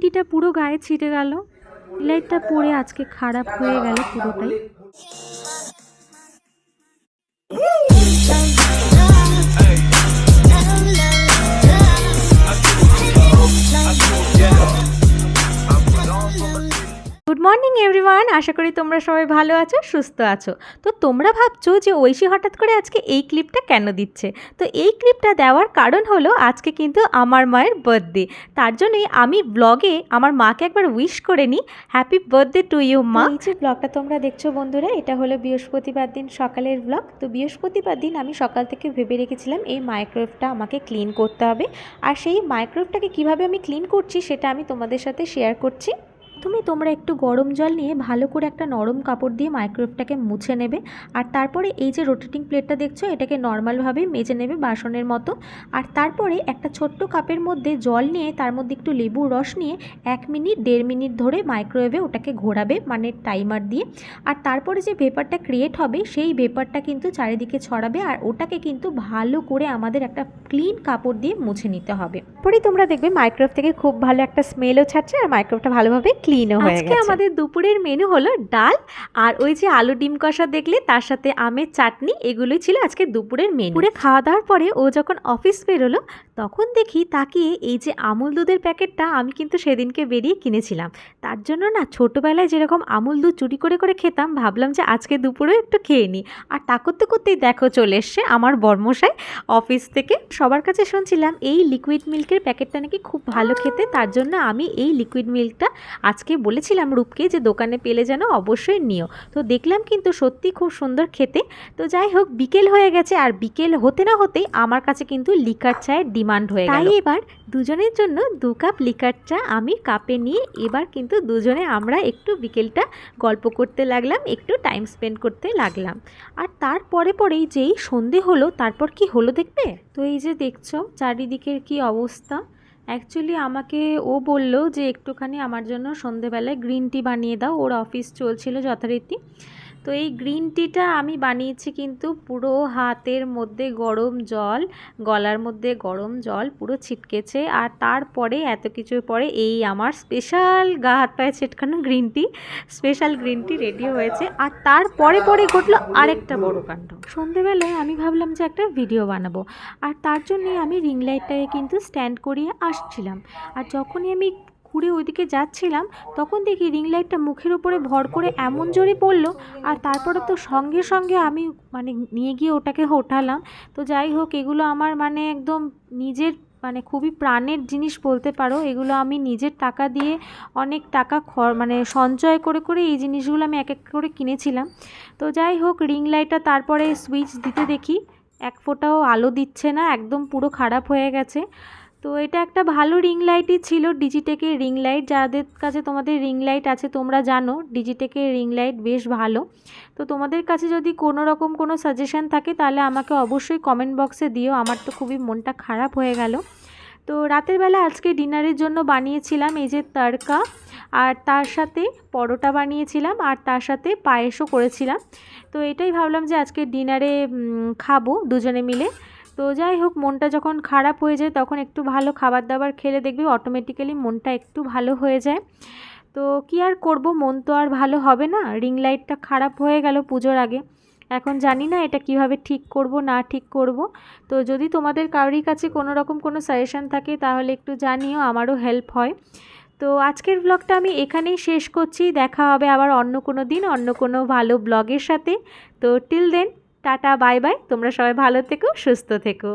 টিটা পুরো গায়ে ছিটে গেল। লাইটটা পরে আজকে খারাপ হয়ে গেল পুরোটাই। Morning, everyone. আশা করি তোমরা সবাই ভালো আছো, সুস্থ আছো। তো তোমরা ভাবছ যে ঐশী হঠাৎ করে আজকে এই ক্লিপটা কেন দিচ্ছে? তো এই ক্লিপটা দেওয়ার কারণ হলো আজকে কিন্তু আমার মায়ের বার্থডে। তার জন্যই আমি ব্লগে আমার মাকে একবার উইশ করে নিই, হ্যাপি বার্থডে টু ইউ, মা। এই যে ব্লগটা তোমরা দেখছ বন্ধুরা, এটা হলো বৃহস্পতিবার দিন সকালের ব্লগ। তো বৃহস্পতিবার দিন আমি সকাল থেকে ভেবে রেখেছিলাম এই মাইক্রোওয়েভটা আমাকে ক্লিন করতে হবে। আর সেই মাইক্রোওয়েভটাকে কীভাবে আমি ক্লিন করছি সেটা আমি তোমাদের সাথে শেয়ার করছি। প্রথমে তোমরা একটু গরম জল নিয়ে ভালো করে একটা নরম কাপড় দিয়ে মাইক্রোওয়েভটাকে মুছে নেবে। আর তারপরে এই যে রোটেটিং প্লেটটা দেখছ, এটাকে নর্মালভাবে মেজে নেবে বাসনের মতো। আর তারপরে একটা ছোট্ট কাপের মধ্যে জল নিয়ে, তার মধ্যে একটু লেবুর রস নিয়ে এক মিনিট, দেড় মিনিট ধরে মাইক্রোওয়েভে ওটাকে ঘোরাবে মানে টাইমার দিয়ে। আর তারপরে যে ভেপারটা ক্রিয়েট হবে, সেই ভেপারটা কিন্তু চারিদিকে ছড়াবে আর ওটাকে কিন্তু ভালো করে আমাদের একটা ক্লিন কাপড় দিয়ে মুছে নিতে হবে। পরে তোমরা দেখবে মাইক্রোওয়েভ থেকে খুব ভালো একটা স্মেলও ছাড়ছে আর মাইক্রোওয়েভটা ভালোভাবে ক্লিনও হয়ে গেছে। আমাদের দুপুরের মেনু হলো ডাল আর ওই যে আলু ডিম কষা দেখলে তার সাথে আমের চাটনি এগুলোই ছিল আজকে দুপুরের মেনু পুরে খাওয়া দাওয়ার পরে ও যখন অফিস বেরোলো তখন দেখি তাকিয়ে এই যে আমুল দুধের প্যাকেটটা আমি কিন্তু সেদিনকে বেরিয়ে কিনেছিলাম। তার জন্য না ছোটোবেলায় যেরকম আমুল দুধ চুরি করে করে খেতাম ভাবলাম যে আজকে দুপুরে একটু খেয়ে নিই। আর তা করতে করতেই দেখো চলে এসছে আমার বর্মশাই অফিস থেকে। সবার কাছে শুনছিলাম এই লিকুইড মিল্কের প্যাকেটটা নাকি খুব ভালো খেতে তার জন্য আমি এই লিকুইড মিল্কটা আজকে বলেছিলাম রূপকে যে দোকানে পেলে যেন অবশ্যই নিও। তো দেখলাম কিন্তু সত্যি খুব সুন্দর খেতে। তো যাই হোক, বিকেল হয়ে গেছে আর বিকেল হতে না হতেই আমার কাছে কিন্তু লিকার চায়ের ডিমান্ড হয়ে তাই এবার দুজনের জন্য দু কাপ লিকার চা আমি কাপে নিয়ে এবার কিন্তু দুজনে আমরা একটু বিকেলটা গল্প করতে লাগলাম, একটু টাইম স্পেন্ড করতে লাগলাম। আর তারপরে পরেই যেই সন্ধে হলো, তারপর কি হলো দেখবে? তো এই যে দেখছ, চারিদিকের কি অবস্থা? অ্যাকচুয়ালি আমাকে ও বলল যে, একটুখানি আমার জন্য সন্ধেবেলায় গ্রিন টি বানিয়ে দাও। ওর অফিস চলছিল যথারীতি। তো এই গ্রিন টিটা আমি বানিয়েছি কিন্তু পুরো হাতের মধ্যে গরম জল, গলার মধ্যে গরম জল পুরো ছিটকেছে। আর তারপরে এত কিছুর পরে এই আমার স্পেশাল গা হাত পায়ে ছিটকানো green tea special green tea ready হয়েছে। আর তারপরে পরে ঘটলো আরেকটা বড় কাণ্ড। সন্ধেবেলায় আমি ভাবলাম যে একটা ভিডিও বানাবো। আর তার জন্যে আমি রিং লাইটটাকে কিন্তু স্ট্যান্ড করিয়ে আসছিলাম। আর যখনই আমি ঘুরে ওইদিকে যাচ্ছিলাম, তখন দেখি রিং লাইটটা মুখের উপরে ভর করে এমন জোরে পড়ল, আর তারপরে তো সঙ্গে সঙ্গে আমি মানে নিয়ে গিয়ে ওটাকে ওঠালাম। তো যাই হোক, এগুলো আমার মানে একদম নিজের মানে খুবই প্রাণের জিনিস বলতে পারো। এগুলো আমি নিজের টাকা দিয়ে অনেক টাকা খ মানে সঞ্চয় করে করে এই জিনিসগুলো আমি এক এক করে কিনেছিলাম। তো যাই হোক রিং লাইটটা তারপরে সুইচ দিতে দেখি। এক ফোঁটাও আলো দিচ্ছে না, একদম পুরো খারাপ হয়ে গেছে। তো এটা একটা ভালো রিং লাইটই ছিল ডিজিটেকের রিং লাইট যাদের কাছে তোমাদের রিং লাইট আছে তোমরা জানো। ডিজিটেকের রিং লাইট বেশ ভালো। তো তোমাদের কাছে যদি কোনো রকম কোনো সাজেশান থাকে, তাহলে আমাকে অবশ্যই কমেন্ট বক্সে দিও। আমার তো খুবই মনটা খারাপ হয়ে গেল। তো রাতের বেলা আজকে ডিনারের জন্য বানিয়েছিলাম এই যে তড়কা আর তার সাথে পরোটা বানিয়েছিলাম, আর তার সাথে পায়েসও করেছিলাম। তো এটাই ভাবলাম যে আজকে ডিনারে খাব দুজনে মিলে। তো যাই হোক, মনটা যখন খারাপ হয়ে যায়, তখন একটু ভালো খাবার দাবার খেলে দেখবি অটোমেটিক্যালি মনটা একটু ভালো হয়ে যায়। তো কি আর করব? মন তো আর ভালো হবে না। রিং লাইটটা খারাপ হয়ে গেল পুজোর আগে। এখন জানি না এটা কীভাবে ঠিক করব, না ঠিক করব। তো যদি তোমাদের কারোরই কাছে কোনো রকম কোনো সাজেশান থাকে, তাহলে একটু জানিও, আমারও হেল্প হয়। তো আজকের ব্লগটা আমি এখানেই শেষ করছি। দেখা হবে আবার অন্য কোনো দিন, অন্য কোনো ভালো ব্লগের সাথে। তো till then tata bye bye. তোমরা সবাই ভালো থেকো সুস্থ থেকো।